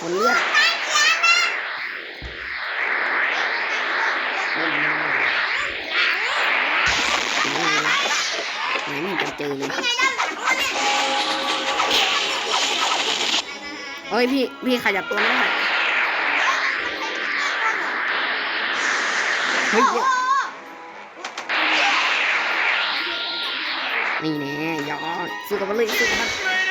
ผลเลือดเริ่มเริ่มเริ่มไหนไม่จะเจอเลยเฮ้ยพี่ พี่ขยับตัวไม่ได้เฮ้ยนี่แน่ยอดสู้กับมันเลยสู้กับมัน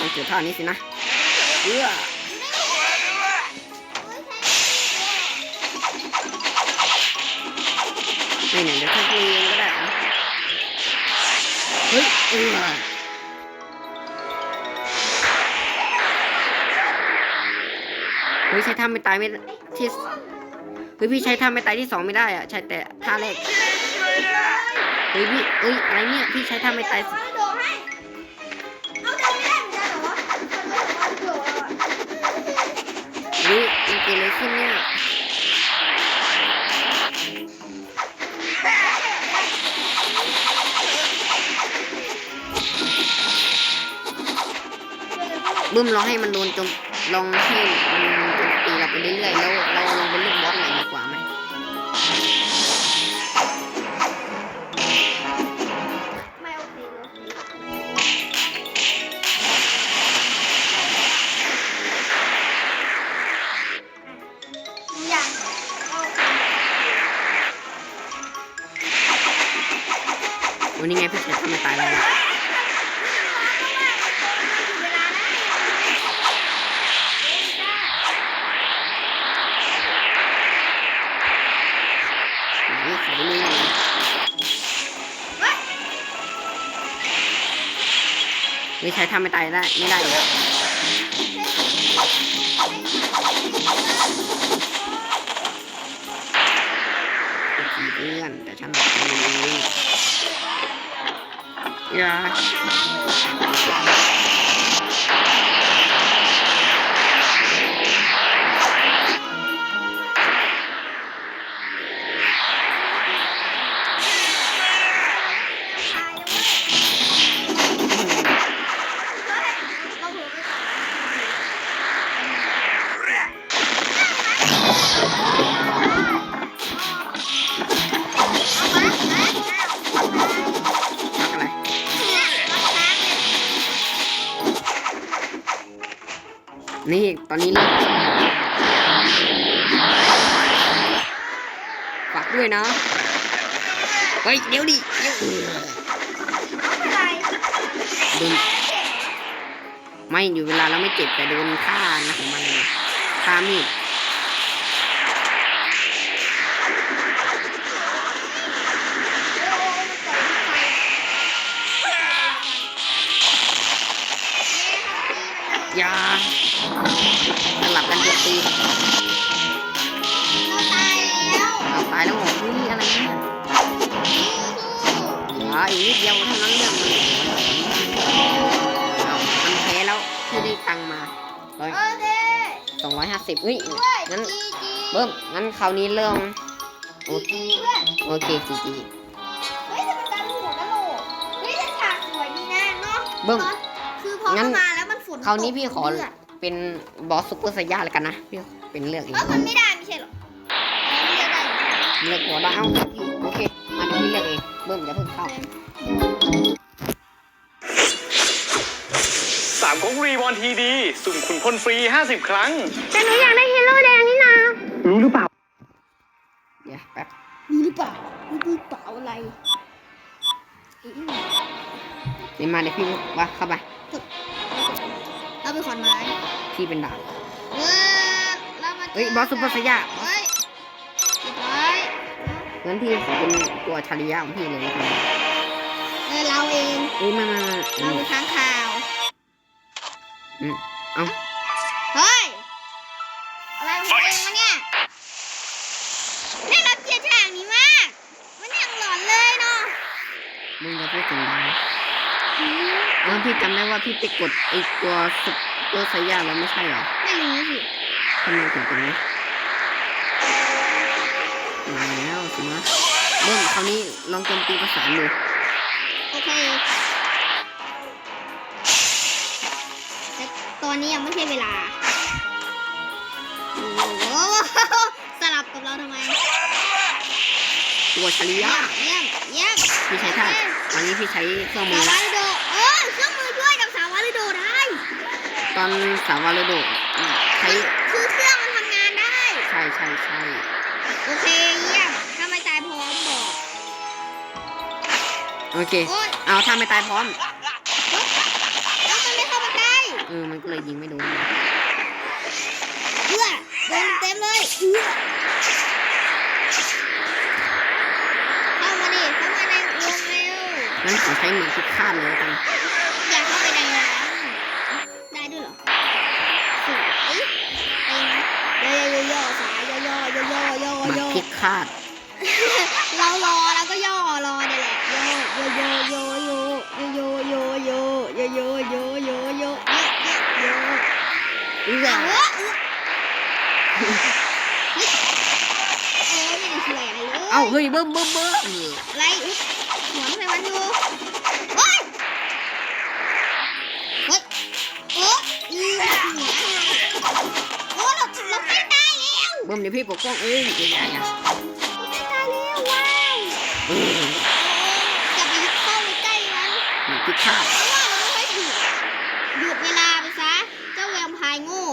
ต้องเจอท่านี้สินะเอื้อไม่เนี่ยเดี๋ยวทุบเองก็ได้อะเฮ้ยเอื้อเฮ้ยใช้ท่าไม่ตายไม่ที่เฮ้ยพี่ใช้ท่าไม่ตายที่สองไม่ได้อะใช้แต่ท่าแรกเฮ้ยพี่เอ้ยอะไรเนี่ยพี่ใช้ท่าไม่ตาย กิดอะไรขึ้นเนี่ยบึ้มลองให้มันโดนจมลองให้มันโจมตีเราไปเรื่อยๆแล้วเราลงเป็นลูกบอสไหม วันนี้ไงพี่ใช้ทำไมตายแล้วลานะไม่ใช้ทำไม่ตายได้ไม่ได้เลยเพื่อนแต่ฉัน อ ตอนนี้นะฝากด้วยนะเฮ้ยเดี๋ยวดิเดี๋ยวโดนไม่อยู่เวลาเราไม่เจ็บแต่โดนฆ่านะของมันฆ่ามีด นิดเดียวเท่านั้นเรื่องมันเอามันแพ้แล้วที่ได้ตังค์มาร้อยสองร้อยห้าสิบเฮ้ยงั้นเบิ้มงั้นคราวนี้เริ่มโอเคโอเคจีจีเบิ้มคือพองั้นเข้ามาแล้วมันฝนคราวนี้พี่ขอเลืดเป็นบอสซุปเปอร์ไซย่าเลยกันนะพี่เป็นเลือกเองเออมันไม่ได้ไม่ใช่เหรออ๋อไม่ได้เลือกหัวได้เอ้า บิ้มอย่าเพิ่งเข้าสามของรีวอนทีดี สุ่มขุนพลฟรี 50 ครั้ง แต่หนูอยากได้ฮีโร่แดงนี่นารู้หรือเปล่า เดี๋ยวแป๊บรู้หรือเปล่ารู้หรือเปล่าอะไรนี่มาเดี๋ยวพี่ว่าเข้าไปเราเป็นขอนไม้พี่เป็นดาบเออเรามาเฮ้ยบอสซุปเปอร์ไซย่าเฮ้ยเรียบร้อย งั้นพี่ขอเป็นตัวชาริยะของพี่เลยแล้วกันเออเราเองเอ้ยไมามามาเราเป็นค้างคาวอืมเอาเฮ้ย อะไรของเองวะเนี่ยเนี่ยเราเกลียดฉากนี้มาก มันอย่างหลอนเลยเนาะมึงจะพูดถึงดังเออพี่จำได้ว่าพี่ไปกดไอตัวซุปเปอร์ไซย่าแล้วไม่ใช่เหรอ ไม่รู้สิทำไมถึงเป็นนี้ เบิ้มคราวนี้ลองโจมตีประสานดูโอเคตอนนี้ยังไม่ใช่เวลาโอ้โหสลับกับเราทำไมตัวเฉลียเยี่ยมเยี่ยมพี่ใช้ท่าตอนนี้พี่ใช้เครื่องมืสาอวาลิโดเออเครื่องมือช่วยกับสาวาลิโดได้ ตอนสาวาโลโดใช้คือเครื่องมันทำงานได้ ใช่ใช่ใช่โอเคเยี่ยม โอเค โอ๊ยเอาถ้าไม่ตายพร้อม แล้วมันไม่เข้ามาใกล้เออ มันก็เลยยิงไม่โดน เอื้อโดนเต็มเลยเอื้อเข้ามาดิเข้ามาในวงเร็วงั้นขอใช้หมือคิดคาดเลยแล้วกัน อยากเข้าไปในนั้นได้ด้วยเหรอสวยเองโยโยโยสายโยโยโยโยโยหมัโยดคิดคาด เรารอแอีสานเอ้าเฮ้ยเบิ้มเบิ้มเบิ้มอะไรหัวไรวันดูโอ้ยโอ้ยโอ้โอเราเราไม่ตายแล้วเบิ้มเดี๋ยวพี่ปกป้องเองไม่ตายแล้วว้าวจะไปเข้าไปใกล้มันมันพิาต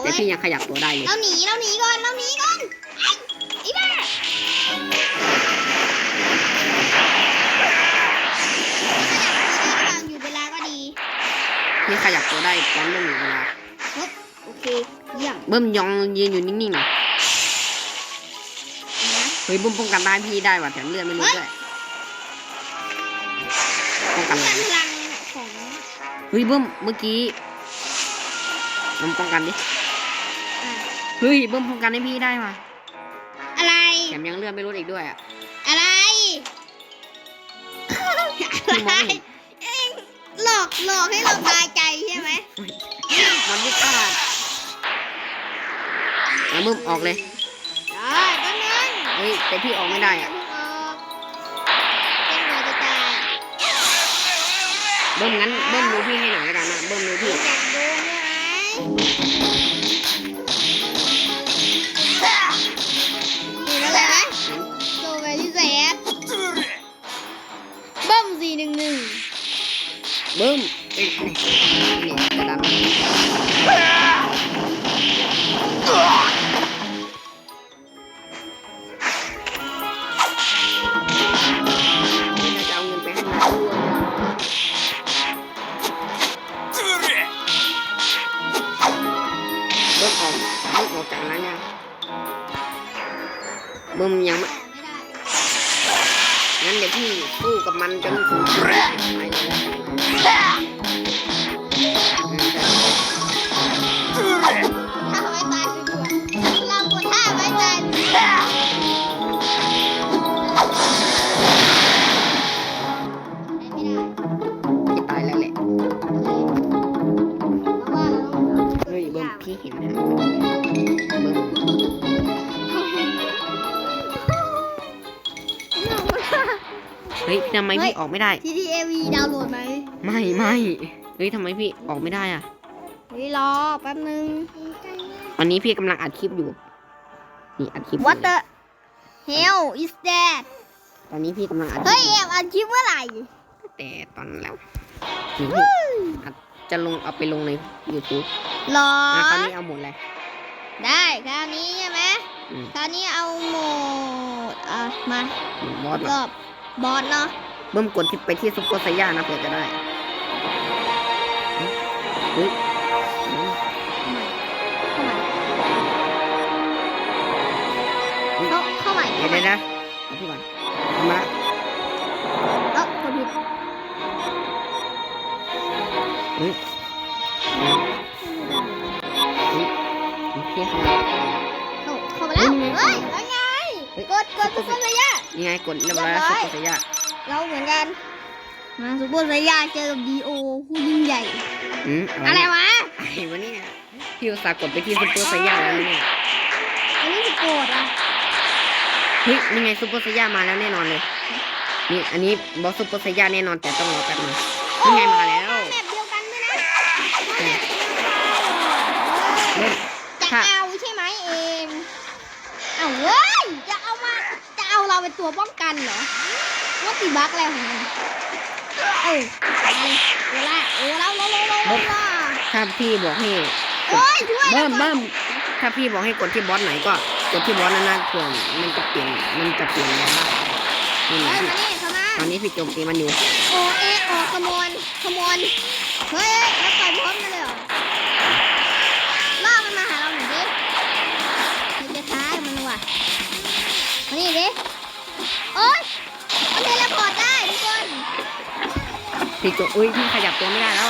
แต่เว้ยพี่ยังขยับตัวได้เลยเราหนีเราหนีก่อนเราหนีก่อนไอ้ไอ้บ้าขยับตัวได้ระหว่างหยุดเวลาก็ดีพี่ขยับตัวได้ตอนเบิ้มอยู่เวลาฮึบโอเคเยี่ยมเบิ้มยองยืนอยู่นิ่งๆหน่อยนะเฮ้ยเบิ้มป้องกันได้พี่ได้ว่ะแถมเลือดไม่ลดด้วยป้องกันการเลยพลังของเฮ้ยเบิ้มเมื่อกี้มันป้องกันดิอะ เฮ้ยเบิ้มป้องกันให้พี่ได้ว่ะอะไร แถมยังเลือดไม่ลดอีกด้วยอะ อะไรพี่มอะองไรไม่เห็นเอ็งหลอกหลอกให้เราตายใจใช่ไหมมันไม่กล้าแล้วมึงออกเลยได้ก็นั่นเฮ้ยแต่พี่ออกไม่ได้อะเพิ่งออกเต้นกว่าจะตายเบิ้มงั้นเบิ้มดูพี่ให้ ไมพี่ออกไม่ได้ทีทีเอวีดาวน์โหลดไหมไม่ไม่เฮ้ยทำไมพี่ออกไม่ได้อะเฮ้ยรอแป๊บนึงตอนนี้พี่กำลังอัดคลิปอยู่นี่อัดคลิปอยู่ What the hell is that ตอนนี้พี่กำลังอัดคลิเฮ้ปยอแอยู่บอัดคลิปเมื่อไหร่แต่ตอนนั้นแล้วนี่พี่อัดจะลงเอาไปลงใน YouTube รออะคราวนี้เอาหมดเลย ได้คราวนี้ใช่ไหมอืม คราวนี้เอาโหมดอะมาบอสรเหรอ อบบอสเนาะ เบิ้มกดที่ไปที่ซุปเปอร์ไซย่านะเผื่อจะได้เฮ้ยเข้าเข้าใหม่เดี๋ยวเข้าใหม่เดี๋ยนะเอาพี่ก่อนเอามาเอ้ากดผิดเฮ้ยเฮ้ยเฮ้ยเข้าเข้าเข้ามาแล้วเฮ้ยแล้วไงกดกดซุปเปอร์ไซย่านี่ไงกดเรียบร้อยแล้วซุปเปอร์ไซย่า เราเหมือนกันมาสุโร์ไซยาเจอกับดีโอผู้ยิ่งใหญ่อะไรวะไอ้นวะเนี่ยพี่อุตส่าห์กดไปที่ซุปเปอร์ไซยาแล้วเนี่ยอันนี้สุโขทัยเฮ้ยนี่ไงซุปเปอร์ไซย่ามาแล้วแน่นอนเลย นี่อันนี้บอสซุปเปอร์ไซย่าแน่นอนแต่ต้องรอแป๊บนึงนี่ไงมาแล้วจะเอาใช่ไหมเอ็มเอาเว้ยจะเอามาจะเอาเราเป็นตัวป้องกันเหรอ ว่าตีบักแล้วของมันเออไปเลยโอละโอละโอละโอละโอละถ้าพี่บอกให้โอ้ยช่วยเบิ้มเบิ้มถ้าพี่บอกให้กดที่บอสไหนก็กดที่บอสนั้นนะเผื่อมันจะเปลี่ยนมันจะเปลี่ยนได้นี่เฮ้ยนะมานี่เข้ามาตอนนี้พี่โจมตีมันอยู่โอเอโอขโมยขโมยเฮ้ยแล้วต่อยพร้อมกันเลยเหรอล่อมันมาหาเราหน่อยดิมันจะท้ายมันว่ะมานี่ดิโอ๊ยมันเทเลพอร์ตได้ ผิดจุดอุ้ยพี่ขยับตัวไม่ได้แล้ว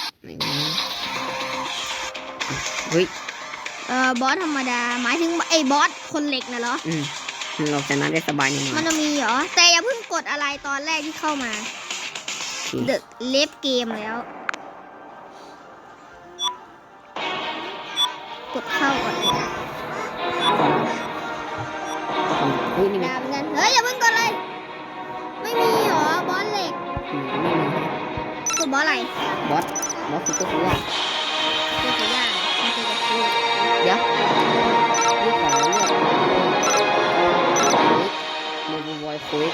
เฮ้ยเอ่อบอสธรรมดา หมายถึงไอ้บอสคนเหล็กน่ะเหรอ อืมเราชนะได้สบายแน่นอมันนจะมีเหรอ แต่อย่าเพิ่งกดอะไรตอนแรกที่เข้ามาเดอะเลฟเกมแล้ว กดเข้าก่อนเลยเฮ้ยนี่ไงดาเหมือนกันเฮ้ยอย่าเพิ่งกดเลย ไม่มีเหรอบอสเหล็กอืมไม่มีกดบอสอะไรบอสบอสคือตัวตัวเจอตัวย่างมัน เดี๋ยวพี่ขอเลือกโมบิวอยคุย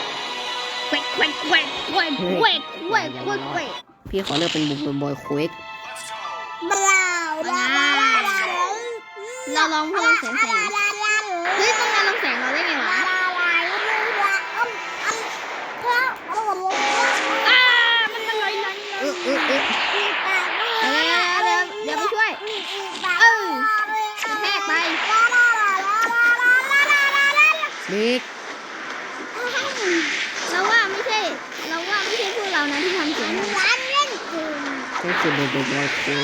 แควกควกควกควกควกควกควกแควกพี่ขอเลือกเป็นบูบูบอยคุยเราลองพลังแสงแสงเฮ้ยต้องการลังแสงเราได้ไงวะอ้ามันมันลอยลอยเออ ช่วยเออกระแทกไปเด็กเราว่าไม่ใช่ เราว่าไม่ใช่พวกเรานะที่ทำเสียงนั้นนี่คือบูบูบอยคุย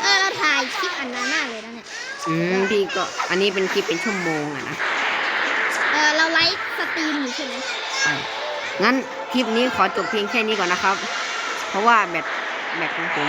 เออเราถ่ายคลิปอันนั้นมากเลยนะเนี่ยอืมพี่ก็อันนี้เป็นคลิปเป็นชั่วโมงอะนะเออเราไลฟ์สตรีมอยู่ใช่ไหมใช่งั้นคลิปนี้ขอจบเพียงแค่นี้ก่อนนะครับ เพราะว่าแบตแบตของผม